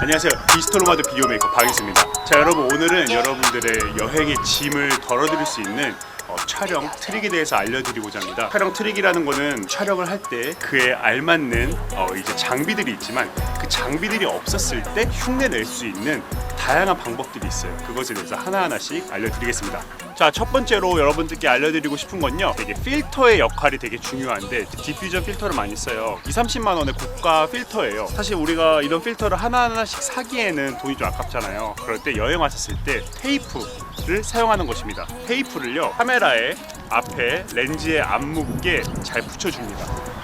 안녕하세요. 디지털로마드 비디오 메이커 박이수입니다. 자, 여러분 오늘은 여러분들의 여행의 짐을 덜어드릴 수 있는 어, 촬영 트릭에 대해서 알려드리고자 합니다. 촬영 트릭이라는 거는 촬영을 할 때 그에 알맞는 어, 이제 장비들이 있지만 그 장비들이 없었을 때 흉내 낼 수 있는 다양한 방법들이 있어요. 그것에 대해서 하나하나씩 알려드리겠습니다. 자, 첫 번째로 여러분들께 알려드리고 싶은 건요. 되게 필터의 역할이 되게 중요한데 디퓨전 필터를 많이 써요. 2, 30만 원의 고가 필터예요. 사실 우리가 이런 필터를 하나하나씩 사기에는 돈이 좀 아깝잖아요. 그럴 때 여행 왔었을 때 테이프를 사용하는 것입니다. 테이프를요. 카메라에 앞에 렌즈에 안 묻게 잘 붙여줍니다.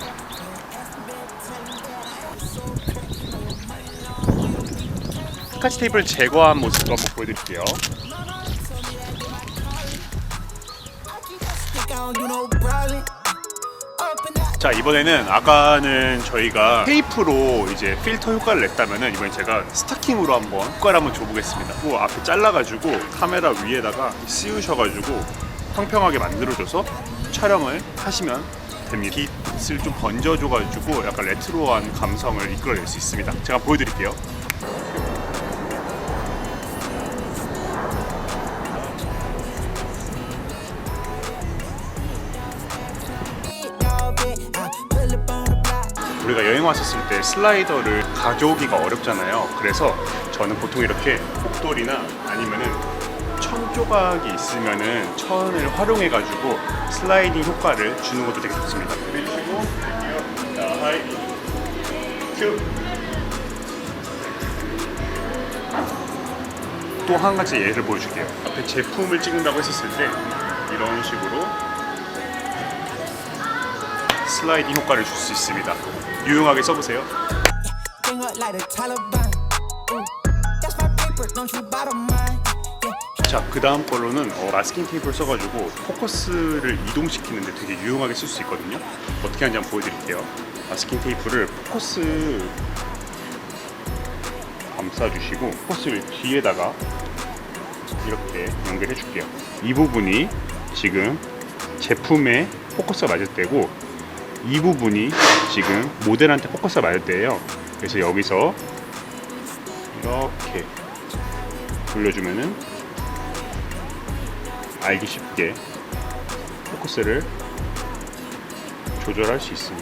스카치 테이프를 제거한 모습도 한번 보여드릴게요. 자 이번에는 아까는 저희가 테이프로 이제 필터 효과를 냈다면은 이번엔 제가 스타킹으로 한번 효과를 한번 줘보겠습니다. 그 앞에 잘라가지고 카메라 위에다가 씌우셔가지고 평평하게 만들어줘서 촬영을 하시면 됩니다. 빛을 좀 번져줘가지고 약간 레트로한 감성을 이끌어낼 수 있습니다. 제가 보여드릴게요. 우리가 여행 왔었을 때 슬라이더를 가져오기가 어렵잖아요. 그래서 저는 보통 이렇게 목도리나 아니면은 천 조각이 있으면은 천을 활용해 가지고 슬라이딩 효과를 주는 것도 되게 좋습니다. 그리고 자, 하이, 큐. 또 한 가지 예를 보여줄게요. 앞에 제품을 찍는다고 했었을 때 이런 식으로 슬라이딩 효과를 줄 수 있습니다. 유용하게 써보세요. 자, 그 다음 걸로는 어, 마스킹 테이프를 써가지고 포커스를 이동시키는데 되게 유용하게 쓸 수 있거든요. 어떻게 하는지 한번 보여드릴게요. 마스킹 테이프를 포커스 감싸주시고 포커스를 뒤에다가 이렇게 연결해 줄게요. 이 부분이 지금 제품에 포커스가 맞을 때고 이 부분이 지금 모델한테 포커스가 맞을 때예요. 그래서 여기서 이렇게 돌려주면은 알기 쉽게 포커스를 조절할 수 있습니다.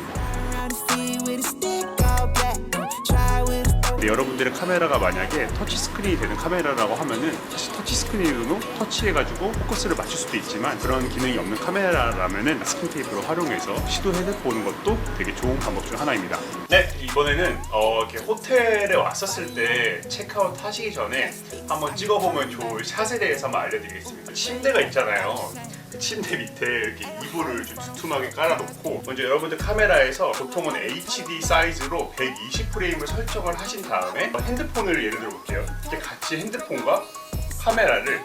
여러분들의 카메라가 만약에 터치 스크린이 되는 카메라라고 하면은 사실 터치 스크린으로 터치해가지고 포커스를 맞출 수도 있지만 그런 기능이 없는 카메라라면은 스킨 테이프를 활용해서 시도해 보는 것도 되게 좋은 방법 중 하나입니다. 네 이번에는 어, 이렇게 호텔에 왔었을 때 체크아웃 하시기 전에 한번 찍어보면 좋을 샷에 대해서 한번 알려드리겠습니다. 침대가 있잖아요. 그 침대 밑에 이렇게 이불을 좀 두툼하게 깔아놓고 먼저 여러분들 카메라에서 보통은 HD 사이즈로 120 프레임을 설정을 하신 다음에 핸드폰을 예를 들어 볼게요. 이렇게 같이 핸드폰과 카메라를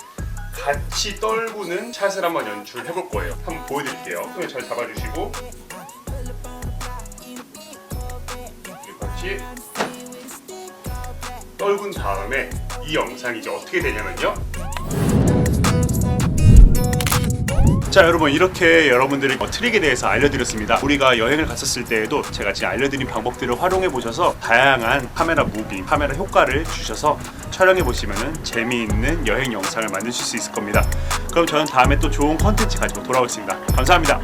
같이 떨구는 샷을 한번 연출해 볼 거예요. 한번 보여드릴게요. 손을 잘 잡아주시고 같이 떨군 다음에 이 영상이 이제 어떻게 되냐면요. 자 여러분 이렇게 여러분들이 어, 트릭에 대해서 알려드렸습니다. 우리가 여행을 갔었을 때에도 제가 지금 알려드린 방법들을 활용해 보셔서 다양한 카메라 무빙 카메라 효과를 주셔서 촬영해 보시면 재미있는 여행 영상을 만드실 수 있을 겁니다. 그럼 저는 다음에 또 좋은 컨텐츠 가지고 돌아오겠습니다. 감사합니다